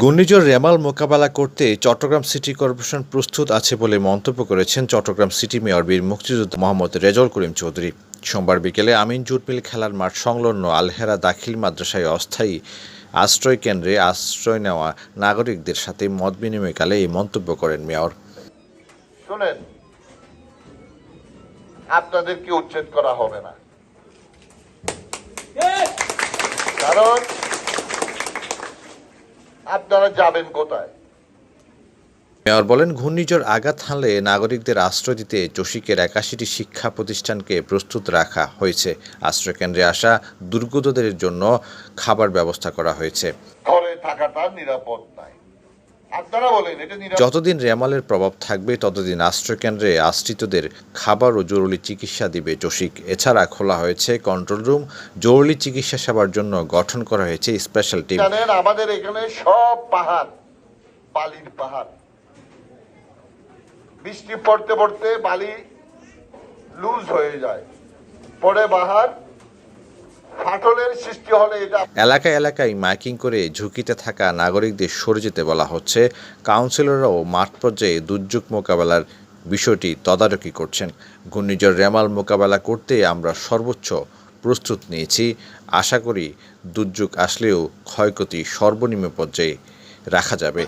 ঘূর্ণিঝড় রেমাল মোকাবেলা করতে চট্টগ্রাম সিটি কর্পোরেশন প্রস্তুত আছে বলে মন্তব্য করেছেন চট্টগ্রাম সিটি মেয়র বীর মুক্তিযোদ্ধা মোহাম্মদ রেজল করিম চৌধুরী। সোমবার বিকেলে আমিন জুটমিল খেলার মাঠ সংলগ্ন আলহেরা দাখিল মাদ্রাসায় অস্থায়ী আশ্রয় কেন্দ্রে আশ্রয় নেওয়া নাগরিকদের সাথে মত বিনিময়কালে এই মন্তব্য করেন মেয়র। শোনেন আপনাদেরকে উচ্ছেদ করা হবে না? কারণ আপনারা যাবেন কোথায়? মেয়র বলেন ঘূর্ণিঝড় আঘাত হানলে নাগরিকদের আশ্রয় দিতে চসিকের একাশিটি শিক্ষা প্রতিষ্ঠানকে প্রস্তুত রাখা হয়েছে। আশ্রয়কেন্দ্রে আসা দুর্গতদের জন্য খাবার ব্যবস্থা করা হয়েছে। ঘরে থাকাটা নিরাপদ নাই আপনারা বলেন এটা নিরাপদ যতদিন রেমালের প্রভাব থাকবে ততদিন আশ্রয়কেন্দ্রে আশ্রিতদের খাবার ও জরুরি চিকিৎসা দিবে চসিক এছাড়া খোলা হয়েছে কন্ট্রোল রুম জরুরি চিকিৎসা সেবার জন্য গঠন করা হয়েছে স্পেশাল টিম আমাদের এখানে সব পাহাড় বালির পাহাড়। বৃষ্টি পড়তে পড়তে বালি লুজ হয়ে যায়। পরে বাহার ফাটলের সৃষ্টি হলে এটা এলাকায় এলাকায় মাইকিং করে ঝুঁকিতে থাকা নাগরিকদের সরে যেতে বলা হচ্ছে। কাউন্সিলররাও মাঠ পর্যায়ে দুর্যোগ মোকাবেলার বিষয়টি তদারকি করছেন। ঘূর্ণিঝড় রেমাল মোকাবেলা করতে আমরা সর্বোচ্চ প্রস্তুত নিয়েছি। আশা করি দুর্যোগ আসলেও ক্ষয়ক্ষতি সর্বনিম্ন পর্যায়ে রাখা যাবে।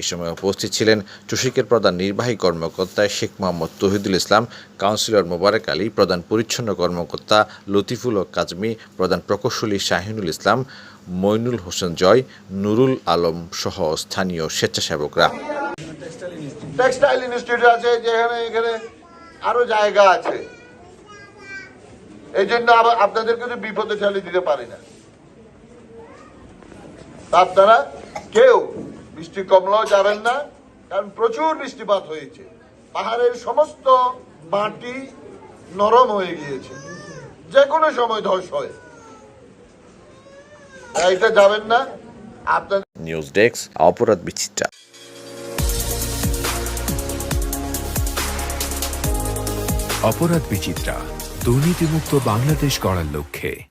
এ সময় উপস্থিত ছিলেন চুশিকের প্রধান নির্বাহী কর্মকর্তা শেখ মোহাম্মদ তহিদুল ইসলাম, কাউন্সিলর মোবারক আলী, প্রধান পরিচ্ছন্ন কর্মকর্তা লতিফুল কাজমি, প্রধান প্রকৌশলী শাহিনুল ইসলাম, মইনুল হোসেন জয়, নুরুল আলম সহ স্থানীয় স্বেচ্ছাসেবকরা। আরও জায়গা আছে। এই জন্য আপনাদেরকে বিপদে দিতে পারি না। আপনারা কেউ বৃষ্টি কমলাও যাবেন না কারণ প্রচুর বৃষ্টিপাত হয়েছে। পাহাড়ের সমস্ত মাটি নরম হয়ে গিয়েছে। যে কোনো সময় ধস হয়। এটা যাবেন না আপনাদের নিউজ ডেস্ক অপরাধ বিচিত্রা। অপরাধ বিচিত্রা দুর্নীতিমুক্ত বাংলাদেশ গড়ার লক্ষ্যে।